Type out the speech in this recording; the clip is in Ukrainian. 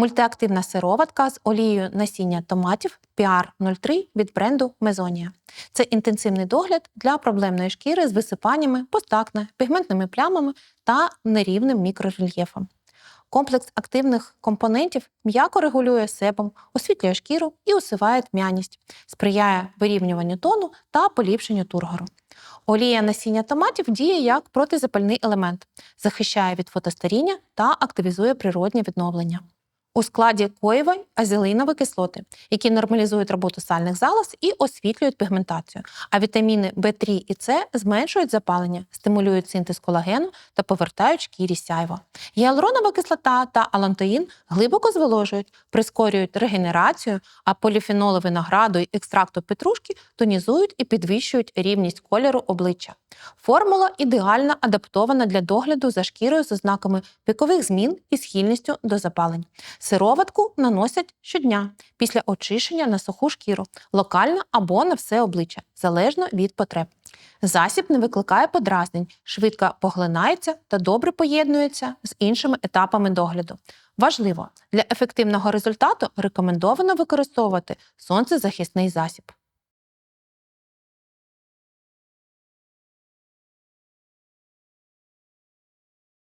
Мультиактивна сироватка з олією насіння томатів PR03 від бренду Мезонія. Це інтенсивний догляд для проблемної шкіри з висипаннями, постакне, пігментними плямами та нерівним мікрорельєфом. Комплекс активних компонентів м'яко регулює себум, освітлює шкіру і усиває тмяність, сприяє вирівнюванню тону та поліпшенню тургору. Олія насіння томатів діє як протизапальний елемент, захищає від фотостаріння та активізує природнє відновлення. У складі коєва азелинові кислоти, які нормалізують роботу сальних залоз і освітлюють пігментацію. А вітаміни В3 і С зменшують запалення, стимулюють синтез колагену та повертають шкірі сяйво. Гіалуронова кислота та алантоїн глибоко зволожують, прискорюють регенерацію, а поліфеноли винограду і екстракту петрушки тонізують і підвищують рівність кольору обличчя. Формула ідеально адаптована для догляду за шкірою з ознаками пікових змін і схильністю до запалень. Сироватку наносять щодня після очищення на суху шкіру, локально або на все обличчя, залежно від потреб. Засіб не викликає подразнень, швидко поглинається та добре поєднується з іншими етапами догляду. Важливо, для ефективного результату рекомендовано використовувати сонцезахисний засіб.